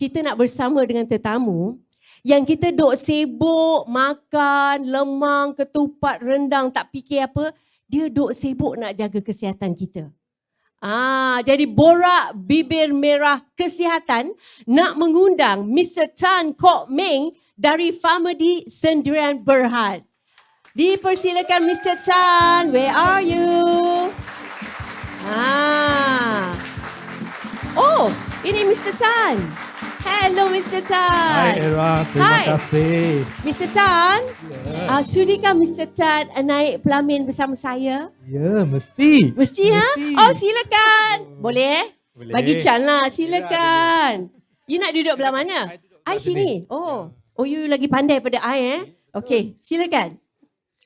kita nak bersama dengan tetamu yang kita duk sibuk makan lemang, ketupat, rendang tak fikir apa, dia duk sibuk nak jaga kesihatan kita. Ah, jadi borak bibir merah kesihatan nak mengundang Mr. Tan Kok Meng dari Famedi Sendirian Berhad. Dipersilakan Mr. Tan, where are you? Ah. Oh, ini Mr. Tan. Hello Mr. Tan. Hai Era, terima Hai. kasih. Mr. Tan, Ya, uh, sudikah Mr. Tan uh, naik pelamin bersama saya? ya mesti. Mesti, ha? Mesti. Oh, silakan. Boleh? eh? Boleh. Bagi Chan lah, silakan. You nak duduk belah mana? I duduk I belah sini. sini. Oh, oh you lagi pandai pada I eh? Okay, silakan.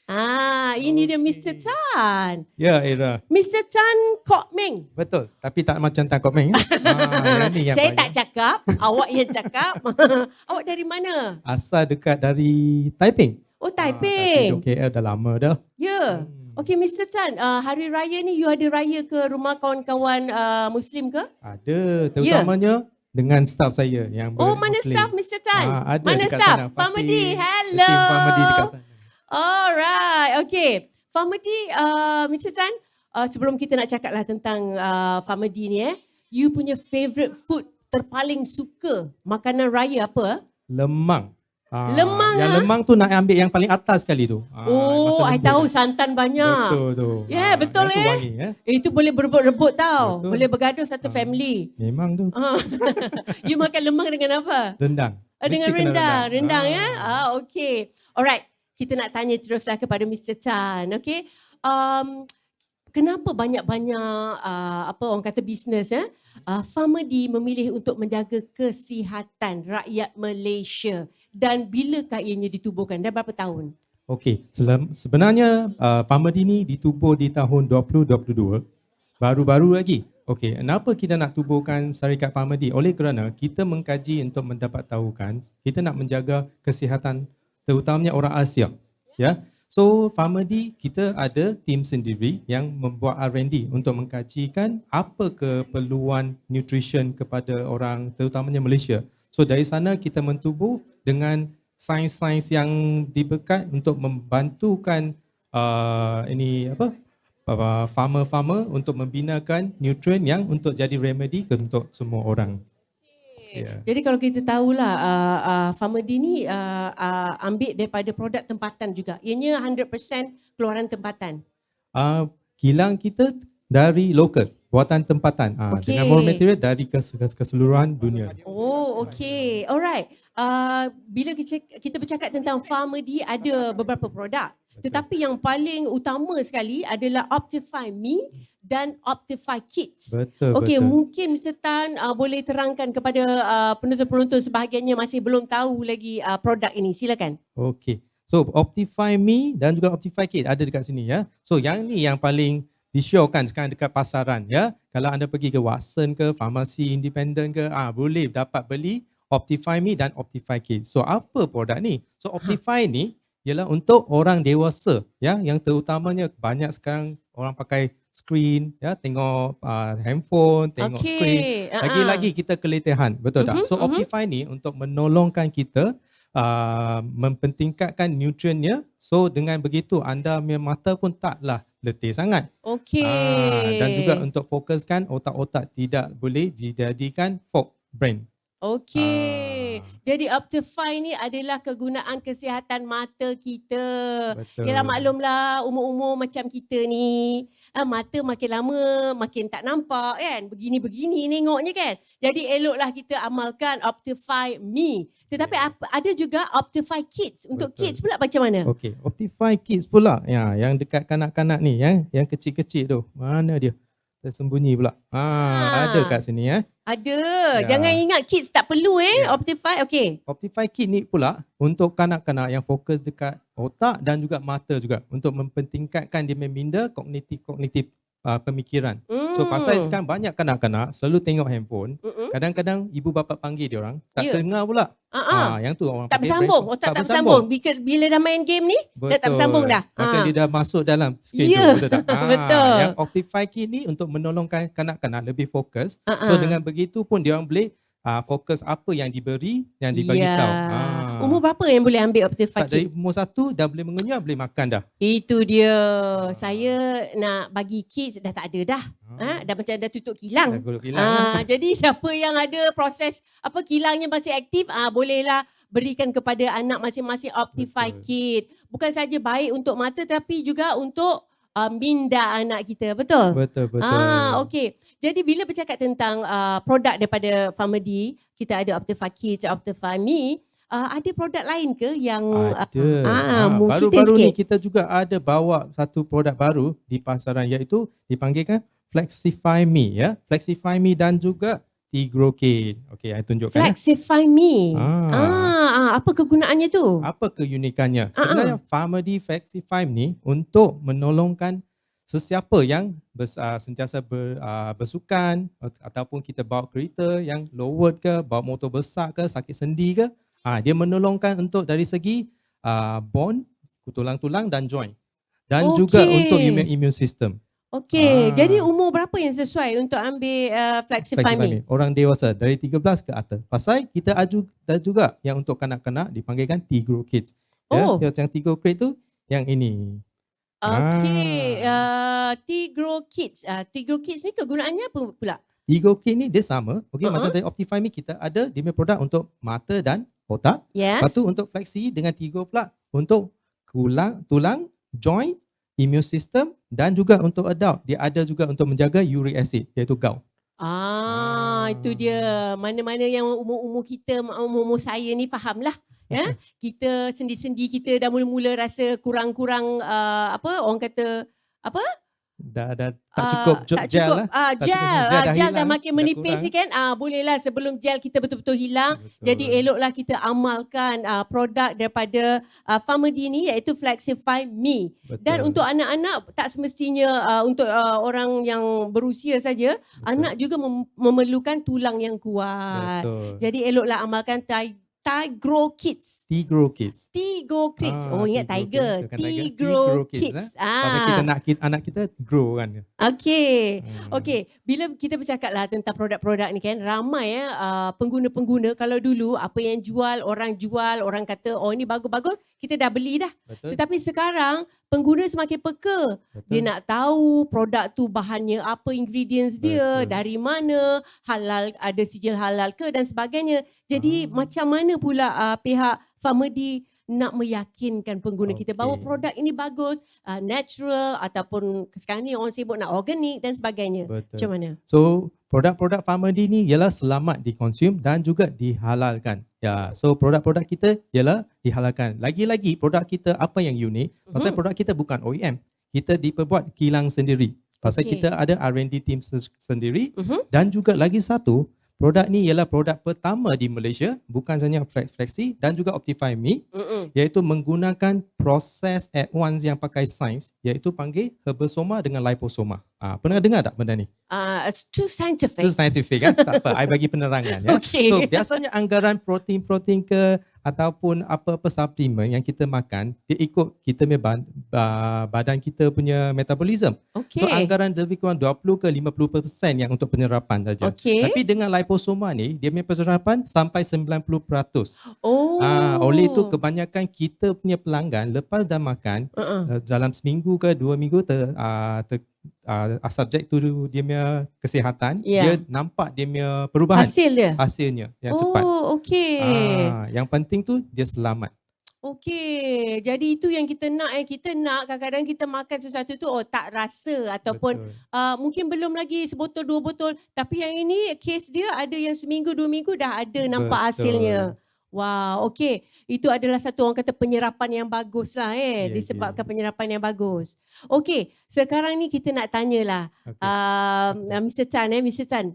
Ah, ini dia Mr. Tan. Ya Era, Mr. Tan Kok Meng. betul. Tapi tak macam tak Meng. ah, yang ni yang Saya paling- tak cakap, awak yang cakap. awak dari mana? Asal dekat dari Taiping. Oh, Ah, Taiping. tapi duduk KL dah lama dah. Ya. Hmm. Okey Mr. Tan, uh, hari raya ni you ada raya ke rumah kawan-kawan uh, Muslim ke? Ada, terutamanya dengan staff saya yang Ya. Oh, mana Muslim. staff Mr. Tan? Ah, ada mana staff? Fatih, hello. Tim dekat sana. Alright, okay. Famedi, uh, Mr. Tan, uh, sebelum kita nak cakap lah tentang uh, Famedi ni eh, you punya favourite food terpaling suka makanan raya apa? Lemang. Ah, Lemang, Yang ah? lemang tu nak ambil yang paling atas sekali tu. Ah, oh, masa I tahu tu. santan banyak. Betul tu. Ya, betul, yang tu eh. wangi, eh. Eh, itu boleh berebut-rebut tau. Betul. Boleh bergaduh satu Ah. family. Memang tu. You makan lemang dengan apa? Rendang. Ah, dengan kena rendang. Rendang, ya? Ah. Ah, okay. Alright. Kita nak tanya teruslah kepada Mr. Chan. Okay. Um, kenapa banyak-banyak uh, apa orang kata bisnes eh? Uh, Famedi memilih untuk menjaga kesihatan rakyat Malaysia dan bilakah ianya ditubuhkan? Dah berapa tahun? Okey, sebenarnya uh, Pamedi ni ditubuh di tahun 2022. Baru-baru lagi. Okey, kenapa kita nak tubuhkan syarikat Pamedi? Oleh kerana kita mengkaji untuk mendapat tahukan, kita nak menjaga kesihatan terutamanya orang Asia. Ya. So, Pamedi kita ada tim sendiri yang membuat R&D untuk mengkajikan apa keperluan nutrition kepada orang terutamanya Malaysia. So, dari sana kita mentubuh dengan sains-sains yang dibekat untuk membantukan uh, ini apa farmer-farmer untuk membinakan nutrien yang untuk jadi remedy untuk semua orang. Ya. Jadi kalau kita tahulah uh, uh, Famedi ni uh, uh, ambil daripada produk tempatan juga. Ianya 100% keluaran tempatan. Uh, kilang kita dari lokal, buatan tempatan. Uh, Okey. Dengan raw material dari kes- kes- keseluruhan dunia. Oh, okay. Alright. Uh, bila kita, kita bercakap tentang Famedi ada beberapa produk. Betul. Tetapi yang paling utama sekali adalah Optify Me dan Optify Kids. Betul, Okey, mungkin Mr. Tan uh, boleh terangkan kepada uh, penonton-penonton sebahagiannya masih belum tahu lagi uh, produk ini. Silakan. Okey. So Optify Me dan juga Optify Kit ada dekat sini ya. So yang ni yang paling disyorkan sekarang dekat pasaran ya. Kalau anda pergi ke Watson ke farmasi independen ke ah boleh dapat beli Optify Me dan Optify Kit. So apa produk ni? So Optify ni ialah untuk orang dewasa ya yang terutamanya banyak sekarang orang pakai screen ya tengok uh, handphone, tengok Okey, screen lagi-lagi kita keletihan, betul tak? Mhm, So mhm. Optify ni untuk menolongkan kita uh, mempentingkatkan nutriennya. So dengan begitu anda punya mata pun taklah letih sangat. Okey. Ah, dan juga untuk fokuskan otak-otak tidak boleh dijadikan fog brain. Okey. Ah. Jadi Optify ni adalah kegunaan kesihatan mata kita. Betul. Yalah maklumlah umur-umur macam kita ni, ah, mata makin lama makin tak nampak kan. Begini-begini nengoknya kan. Jadi eloklah kita amalkan Optify Me. Tetapi Ya. apa, ada juga Optify Kids. Untuk Betul. kids pula macam mana? Okey, Optify Kids pula ya, yang dekat kanak-kanak ni ya, yang kecil-kecil tu. Mana dia? Tersembunyi pula. Ah, Ah. ada kat sini ya. Ada. Ya. Jangan ingat kids tak perlu eh Ya. Optify. Okey. Optify Kit ni pula untuk kanak-kanak yang fokus dekat otak dan juga mata juga untuk mempentingkatkan dia meminda kognitif-kognitif uh, pemikiran. So pasal Hmm. sekarang banyak kanak-kanak selalu tengok handphone, Mm-mm. kadang-kadang ibu bapa panggil dia orang, tak Ya. dengar pula. Ah, ah. Ah, yang tu orang Tak bersambung. brain- Otak tak, bersambung. Bila, bila dah main game ni, Dah tak bersambung dah. Macam Ah. dia dah masuk dalam schedule. Ya, betul tak? Ah, betul. Yang Optify Kit ni untuk menolongkan kanak-kanak lebih fokus. ah, So dengan begitu pun dia orang boleh uh, fokus apa yang diberi, yang dibagi Ya. tahu. Ah. Umur berapa yang boleh ambil Optify Start dari umur satu dah boleh mengenyam, boleh makan dah. Itu dia. Saya nak bagi kids dah tak ada dah. Ha? Dah macam dah tutup Dah kilang. golok hilang lah. Ah, jadi siapa yang ada proses apa kilangnya masih aktif, ah bolehlah berikan kepada anak masing-masing Optify Betul. Kit. Bukan saja baik untuk mata tapi juga untuk uh, minda anak kita. Betul? Betul, betul. Ah, okey. Jadi bila bercakap tentang uh, produk daripada Pharmedy, kita ada Optify Kids, Optify Me, uh, ada produk lain ke yang Ada. ah, Ah, cerita Baru-baru ni kita juga ada bawa satu produk baru di pasaran iaitu dipanggilkan Flexify Me ya. Flexify Me dan juga Tigro Kit. Okey, saya tunjukkan ya. Flexify Me. Ah. Ah, ah, apa kegunaannya tu? Apa keunikannya? Ah, Sebenarnya Pharmedy Flexify ni untuk menolongkan sesiapa yang bers, uh, sentiasa ber, uh, bersukan at- ataupun kita bawa kereta yang low road ke, bawa motor besar ke, sakit sendi ke, ah dia menolongkan untuk dari segi uh, bone, tulang-tulang dan joint. Dan juga Okey. untuk immune, immune system. Okey, Ah. jadi umur berapa yang sesuai untuk ambil uh? Flexify Me. Orang dewasa dari 13 ke atas. Pasal kita ada juga yang untuk kanak-kanak dipanggilkan Tigro Kids. Ya, Oh. yang Tigro Kids tu yang ini. Okey, Ah. uh, Tigro Kids. Uh, Tigro Kids ni kegunaannya apa pula? Ego Kit ni dia sama. Okey, Uh-uh. macam tadi Optify Me kita ada dia punya produk untuk mata dan otak. Yes. Lepas tu untuk Flexi dengan Tigo pula untuk tulang, tulang, joint, immune system dan juga untuk adult dia ada juga untuk menjaga uric acid iaitu gout. Ah, itu dia. Mana-mana yang umur-umur kita, umur-umur saya ni fahamlah. Ya, kita sendi-sendi kita dah mula-mula rasa kurang-kurang uh, apa orang kata apa? Dah dah tak Ah, cukup jo- tak gel cukup. lah. Ah, Tak gel, cukup. Gel ah, dah gel dah makin dah menipis kurang. ni kan. Ah, bolehlah sebelum gel kita betul-betul hilang. Betul. Jadi eloklah kita amalkan uh, produk daripada uh, Pharmedy ni iaitu Flexify Me. Betul. Dan untuk anak-anak tak semestinya uh, untuk uh, orang yang berusia saja, Betul. anak juga mem- memerlukan tulang yang kuat. Betul. Jadi eloklah amalkan Tigro Kids. Tigro Kids. Tigo Kids. Ah, oh ingat Tigro Tiger. Tiger. Tigro Tigro Kids, Kids. Pasal kita Ah. nak kita, anak kita grow kan. Okey. Hmm. Okey, bila kita bercakap lah tentang produk-produk ni kan, ramai ya uh, pengguna-pengguna kalau dulu apa yang jual, orang jual, orang kata oh ini bagus-bagus, kita dah beli dah. Betul. Tetapi sekarang pengguna semakin peka. Betul. Dia nak tahu produk tu bahannya apa, ingredients dia, Betul. dari mana, halal ada sijil halal ke dan sebagainya. Jadi Ah. macam mana pula uh, pihak Pharmedy nak meyakinkan pengguna kita bahawa produk ini bagus, uh, natural ataupun sekarang ni orang sibuk nak organik dan sebagainya. Betul. Macam mana? So produk-produk Pharmedy ni ialah selamat dikonsum dan juga dihalalkan. Ya, so produk-produk kita ialah dihalalkan. Lagi-lagi produk kita apa yang unik? Pasal Mhm. produk kita bukan OEM. Kita diperbuat kilang sendiri. Pasal Okey. kita ada R&D team se- sendiri Mhm. dan juga lagi satu produk ni ialah produk pertama di Malaysia bukan sahaja Flex- Flexi dan juga Optify Me Mm-mm. iaitu menggunakan proses advance yang pakai sains iaitu panggil herbosoma dengan liposoma. Ah, pernah dengar tak benda ni? Uh, it's too Itu scientific. scientific kan? tak apa, I bagi penerangan ya. Okey. So biasanya anggaran protein-protein ke ataupun apa-apa suplemen yang kita makan, dia ikut kita punya badan kita punya metabolism. Okay. So anggaran lebih kurang 20 ke 50% yang untuk penyerapan saja. Okay. Tapi dengan liposoma ni, dia punya penyerapan sampai 90%. oh. Ah, oleh itu kebanyakan kita punya pelanggan lepas dah makan Uh-uh. uh, dalam seminggu ke dua minggu ter, uh, ter uh, subject tu dia punya kesihatan, Ya. dia nampak dia punya perubahan Hasil dia. hasilnya yang oh, cepat. okey. Ah, yang penting tu dia selamat. Okey. Jadi itu yang kita nak eh. Kita nak kadang-kadang kita makan sesuatu tu oh tak rasa ataupun Betul. uh, mungkin belum lagi sebotol dua botol tapi yang ini case dia ada yang seminggu dua minggu dah ada nampak hasilnya. Wow, okey. Itu adalah satu orang kata penyerapan yang bagus lah eh. Ya, disebabkan ya. penyerapan yang bagus. Okey, sekarang ni kita nak tanyalah Okay. um, uh, Mr. Tan eh, Mr. Tan.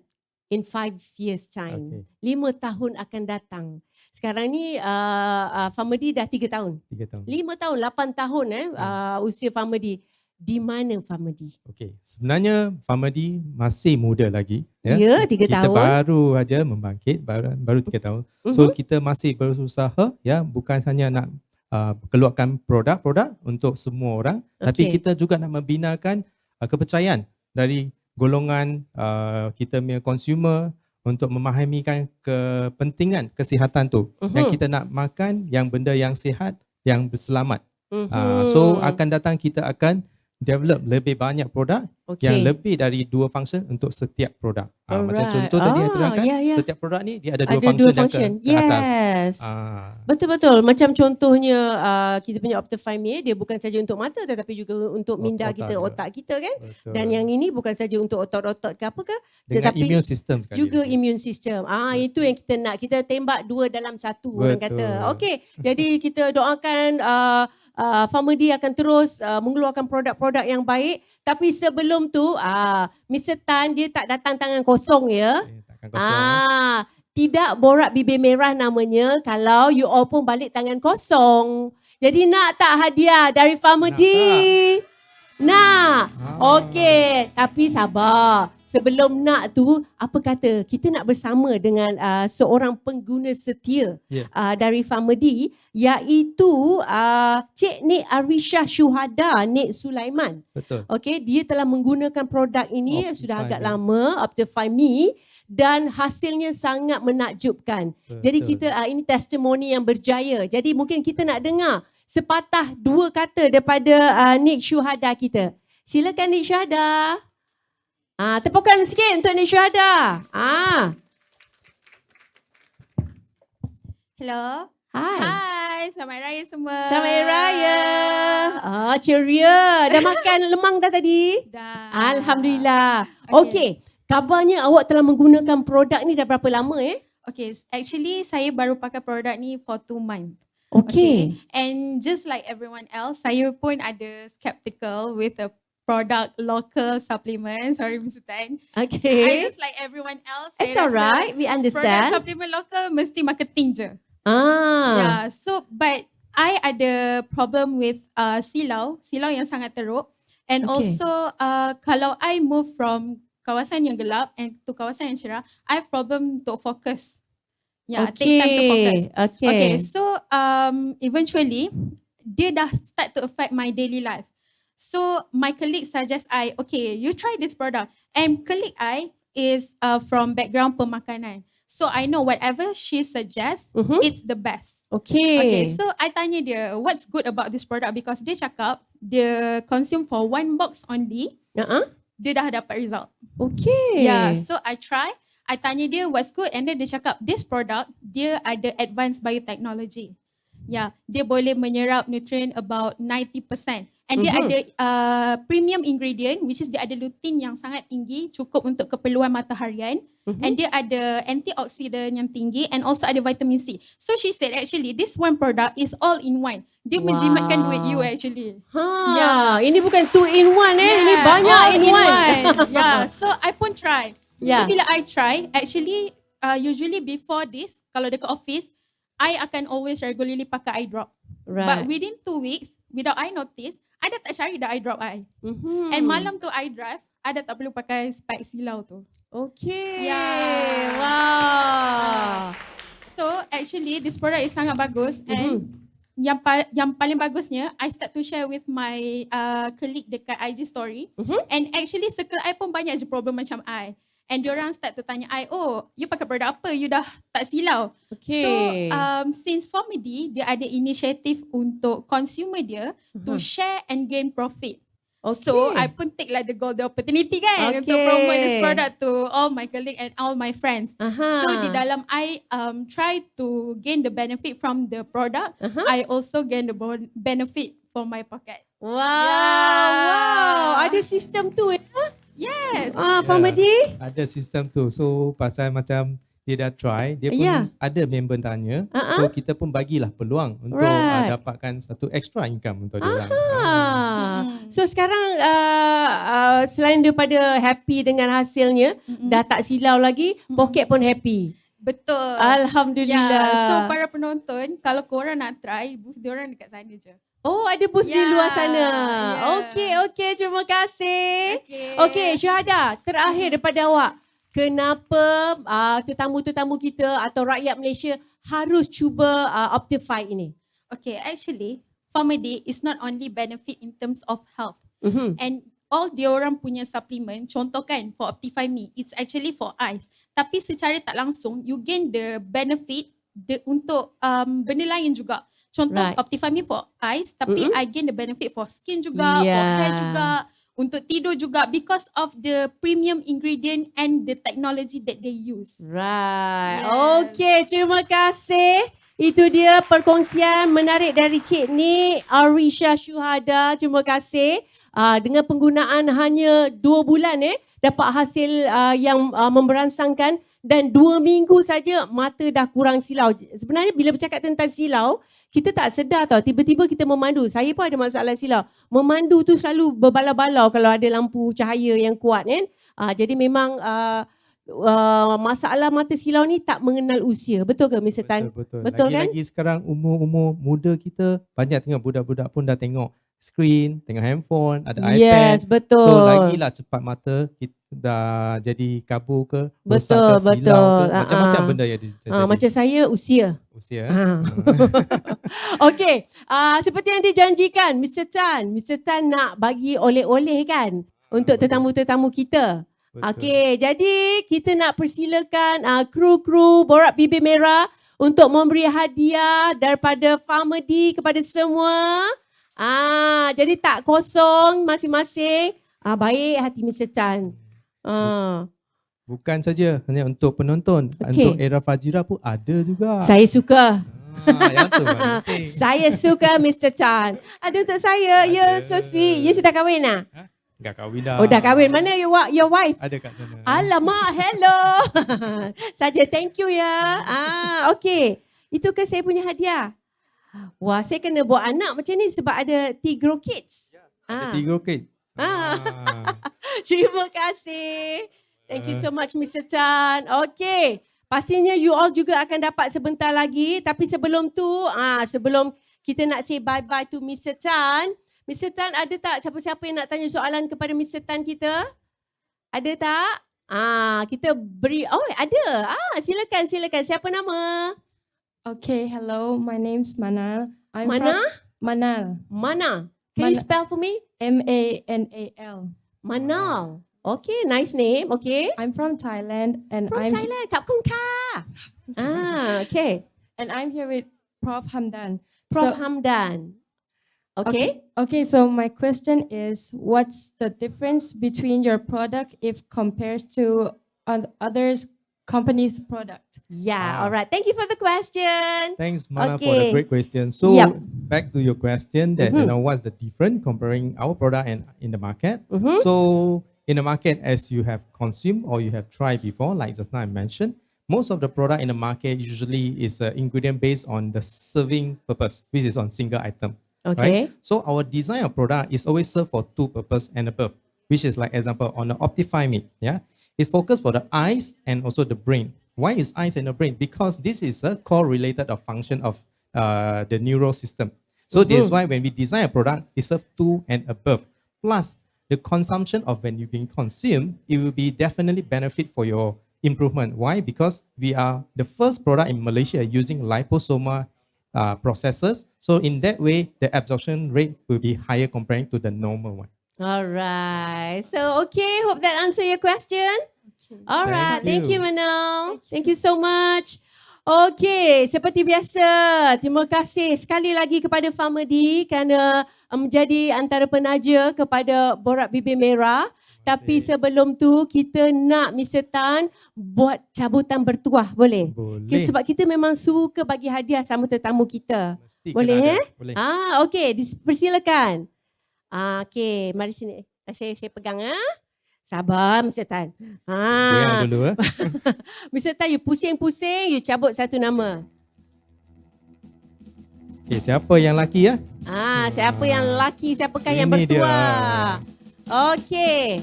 In five years time, okay. lima tahun akan datang. Sekarang ni uh, uh, Famedi dah tiga tahun. Tiga tahun. Lima tahun, lapan tahun eh Hmm. uh, usia Famedi. Di mana Famedi? Okey. Sebenarnya Famadi masih muda lagi. Ya, tiga kita tahun. baru aja membangkit, baru, baru tiga tahun. So Mhm. kita masih berusaha ya bukan hanya nak uh, keluarkan produk-produk untuk semua orang tapi Okey. kita juga nak membinakan uh, kepercayaan dari golongan uh, kita punya consumer untuk memahamikan kepentingan kesihatan tu. Mhm. Yang kita nak makan yang benda yang sihat, yang berselamat. Mhm. Ah, so akan datang kita akan develop lebih banyak produk okay. yang lebih dari dua function untuk setiap produk. Ah, macam contoh tadi saya Ah, terangkan, ya, ya. setiap produk ni dia ada dua ada function, dua yang function. ke, ke atas. Yes. Ah, Betul-betul. Macam contohnya uh, kita punya Optify Me, dia bukan saja untuk mata tetapi juga untuk minda otak kita, juga. otak kita kan. betul. Dan yang ini bukan saja untuk otot-otot ke apa ke, dengan tetapi immune system sekali. juga lagi. immune system. Ah Betul. itu yang kita nak. Kita tembak dua dalam satu orang Betul. kata. Okey. Jadi kita doakan uh, uh, Farmadi akan terus uh, mengeluarkan produk-produk yang baik. Tapi sebelum tu uh, Mr. Tan dia tak datang tangan kosong ya. Eh, takkan kosong. eh. Ah, tidak borak bibir merah namanya kalau you all pun balik tangan kosong. Jadi nak tak hadiah dari Farmadi? Nak. Ah. Okey, tapi sabar. Sebelum nak tu, apa kata kita nak bersama dengan uh, seorang pengguna setia Ya. uh, dari Farmadi iaitu uh, Cik Nik Arisha Syuhada Nik Sulaiman. Betul. Okey, dia telah menggunakan produk ini Optify sudah agak Me. lama, Optify Me dan hasilnya sangat menakjubkan. Jadi Betul. kita uh, ini testimoni yang berjaya. Jadi mungkin kita nak dengar sepatah dua kata daripada uh, Nik Syuhada kita. Silakan Nik Syuhada. Ah, tepukan sikit untuk Nik Syuhada. Ah, Hello. hai. Hai, selamat raya semua. Selamat Hari Raya. Ah, ceria. Dah makan lemang dah tadi? Dah. Alhamdulillah. Okey. Okay. Kabarnya awak telah menggunakan produk ni dah berapa lama eh? Okay, actually saya baru pakai produk ni for two months. Okey. And just like everyone else, saya pun ada skeptical with the product local supplement. Sorry Mr. Tan. I Okay. just like everyone else. It's alright. We Product understand. supplement local mesti marketing je. Ah. Yeah, so but I ada problem with uh, silau, silau yang sangat teruk. And Okay. also uh, kalau I move from kawasan yang gelap and to kawasan yang cerah, I have problem to focus. Yeah, take time to focus. Okay. Okay, so um, eventually dia dah start to affect my daily life. So my colleague suggest I, okay, you try this product. And colleague I is uh, from background pemakanan. So I know whatever she suggests, Mhm. it's the best. Okay. Okay, so I tanya dia, what's good about this product? Because dia cakap, dia consume for one box only, uh-huh. dia dah dapat result. Okay. Yeah, so I try, I tanya dia what's good and then dia cakap this product dia ada advanced biotechnology. Yeah, dia boleh menyerap nutrient about 90%. And dia Mhm. ada uh, premium ingredient which is dia ada lutein yang sangat tinggi cukup untuk keperluan mataharian Mhm. and dia ada antioksidan yang tinggi and also ada vitamin C. So she said actually this one product is all in one. Dia Wow. menjimatkan duit you actually. Ha, Yeah. ini bukan two in one eh. Ini Yeah, banyak all in, one. yeah, so I pun try. Yeah. So bila I try, actually uh, usually before this, kalau dekat office, I akan always regularly pakai eye drop. right. But within two weeks, without I notice, I dah tak cari dah eye drop I. Mhm. And malam tu I drive, I dah tak perlu pakai spike silau tu. Okay. Yeah. Wow. So actually this product is sangat bagus and yang pa- yang paling bagusnya I start to share with my uh, colleague dekat IG story Mhm. and actually circle I pun banyak je problem macam I. And diorang start to tanya I, oh, you pakai produk apa? You dah tak silau. Okay. So, um, since Formedy, dia ada inisiatif untuk consumer dia to Mhm. share and gain profit. okay. So, I pun take like the golden opportunity kan untuk Okay. promote this product to all my colleague and all my friends. Aha. So di dalam I um try to gain the benefit from the product, Aha. I also gain the benefit for my pocket. Wow. Yeah. Wow. Ada sistem tu eh. Yes. Ah, Ya. Famadi. Ada sistem tu. So pasal macam dia dah try, dia pun Ya. ada member tanya. Uh-uh. So kita pun bagilah peluang untuk Right. uh, dapatkan satu extra income untuk dia orang. Ah. Mm-mm. So sekarang uh, uh, selain daripada happy dengan hasilnya, Mm-mm. dah tak silau lagi, Mm-mm. poket pun happy. Betul. Alhamdulillah. Yeah. So para penonton, kalau korang nak try, booth diorang dekat sana je. Oh, ada booth di Ya, luar sana. ya. Okey, okey. Terima kasih. Okay. Okey, Syahada, terakhir daripada awak. Kenapa uh, tetamu-tetamu kita atau rakyat Malaysia harus cuba uh, Optify ini? Okay, actually, Farmady is not only benefit in terms of health. Mm-hmm. And all dia orang punya supplement, contoh kan for Optify Me, it's actually for eyes. Tapi secara tak langsung, you gain the benefit the, untuk um, benda lain juga. Contoh Right. Optify Me for eyes, tapi Mm-mm. I gain the benefit for skin juga, for Yeah. hair juga, untuk tidur juga because of the premium ingredient and the technology that they use. Right. Yes. Okay, terima kasih. Itu dia perkongsian menarik dari Cik Ni, Arisha Syuhada. Terima kasih. Uh, dengan penggunaan hanya dua bulan eh, dapat hasil uh, yang uh, memberansangkan dan dua minggu saja mata dah kurang silau. Sebenarnya bila bercakap tentang silau, kita tak sedar tau. Tiba-tiba kita memandu. Saya pun ada masalah silau. Memandu tu selalu berbalau-balau kalau ada lampu cahaya yang kuat kan. Uh, jadi memang uh, uh, masalah mata silau ni tak mengenal usia. Betul ke Mr. Tan? Betul, betul. Betul kan? Lagi-lagi sekarang umur-umur muda kita banyak tengok budak-budak pun dah tengok screen, tengok handphone, ada Yes, iPad. betul. So lagilah cepat mata kita dah jadi kabur ke, Betul, ke, betul. ke, macam-macam Ah, ah. benda yang dia Ah, macam saya usia. usia. Ha. Okey, uh, seperti yang dijanjikan Mr. Tan, Mr. Tan nak bagi oleh-oleh kan untuk tetamu-tetamu kita. Okey, jadi kita nak persilakan uh, kru-kru Borak Bibir Merah untuk memberi hadiah daripada Farmedy kepada semua. Ah, jadi tak kosong masing-masing. Ah, baik hati Mr. Tan. Ah, Bukan saja hanya untuk penonton, Okey. untuk era Fajira pun ada juga. saya suka. Ah, yang tu. Saya suka Mr. Tan. Ada untuk saya. Ya, so Ada. sweet. You sudah kahwin ah? Dah kahwin dah. Oh, dah kahwin. Mana your, your wife? Ada kat sana. Alamak, hello. Saja thank you ya. Ah, okay. Itu kan saya punya hadiah. Wah, saya kena buat anak macam ni sebab ada Tigro Kids. Ada Ah, tiga kit. Ah. Ah. terima kasih. Thank you so much Mr. Tan. Okay. Pastinya you all juga akan dapat sebentar lagi. Tapi sebelum tu, ah, sebelum kita nak say bye-bye to Mr. Tan. Mr. Tan ada tak siapa-siapa yang nak tanya soalan kepada Mr. Tan kita? Ada tak? Ah, kita beri, oh ada. Ah, silakan, silakan. Siapa nama? Okay, hello. My name's Manal. I'm Mana? From Manal. Mana? Can you Mana- spell for me? M A N A L. Manal. Okay, nice name. Okay. I'm from Thailand, and From I'm Thailand. Kap Kung Ka. Ah, okay. and I'm here with Prof Hamdan. Prof So- Hamdan. Okay. Okay, so my question is, what's the difference between your product if compares to oth- others companies' product? Yeah, Ah. all right. Thank you for the question. Thanks, Mana, for Okay. the great question. So, Yup. back to your question that you Mhm. know what's the difference comparing our product and in the market. Mhm. So, in the market, as you have consumed or you have tried before, like just now I mentioned, most of the product in the market usually is an ingredient based on the serving purpose, which is on single item. Okay. So our design of product is always served for two purpose and above, which is like example on the Optify Me, yeah, it focus for the eyes and also the brain. Why is eyes and the brain? Because this is a correlated of function of uh, the neural system. So this is Mhm. why when we design a product, it serve two and above. Plus the consumption of when you being consumed, it will be definitely benefit for your improvement. Why? Because we are the first product in Malaysia using liposomal uh, processors. So in that way, the absorption rate will be higher comparing to the normal one. All right. So, okay. Hope that answer your question. All right. Thank Thank you, you. Manal. Thank you so much. Okay, seperti biasa, terima kasih sekali lagi kepada Farmedy kerana uh, menjadi antara penaja kepada Borak Bibir Merah. Tapi sebelum tu, kita nak Mr. Tan buat cabutan bertuah, boleh? Boleh. Kita, sebab kita memang suka bagi hadiah sama tetamu kita. Mesti boleh, kena ada. eh? Boleh. Ah, okey, dipersilakan. Ah, okey, mari sini. Saya saya pegang ah. Sabar Mr. Tan. Ah, dulu. Eh. Mr. Tan you pusing-pusing, you cabut satu nama. Okay, siapa yang laki ya? Ah, siapa yang lelaki, siapakah yang Ini dia. bertua? Okey.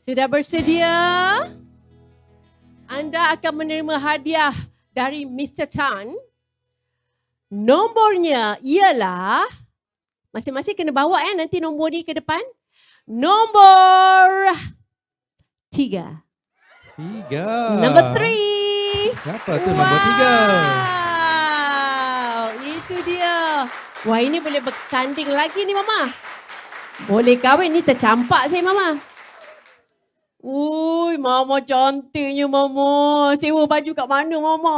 Sudah bersedia? Anda akan menerima hadiah dari Mr. Tan. Nombornya ialah masing-masing kena bawa ya nanti nombor ni ke depan. Nombor tiga. Tiga. Number three. Siapa tu nombor tiga? Wow, itu dia. Wah ini boleh bersanding lagi ni Mama. Boleh kahwin ni tercampak saya mama. Ui, mama cantiknya mama. Sewa baju kat mana mama?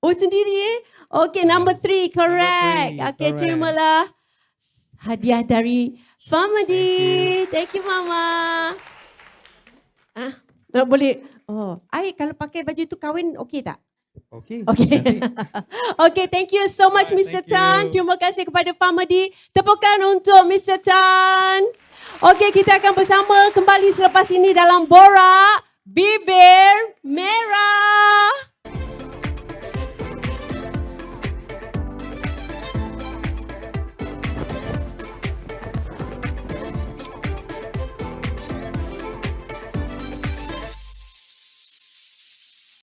Oh sendiri eh? Okay, number three, correct. three, okay, correct. terimalah hadiah dari Famadi. Thank you mama. Ah, ah, boleh. Oh, I kalau pakai baju tu kahwin okey tak? Okey. Cantik. okay, thank you so much Alright, Mr. Tan. you. Terima kasih kepada Famadi. Tepukan untuk Mr. Tan. Okay, kita akan bersama kembali selepas ini dalam Borak Bibir Merah.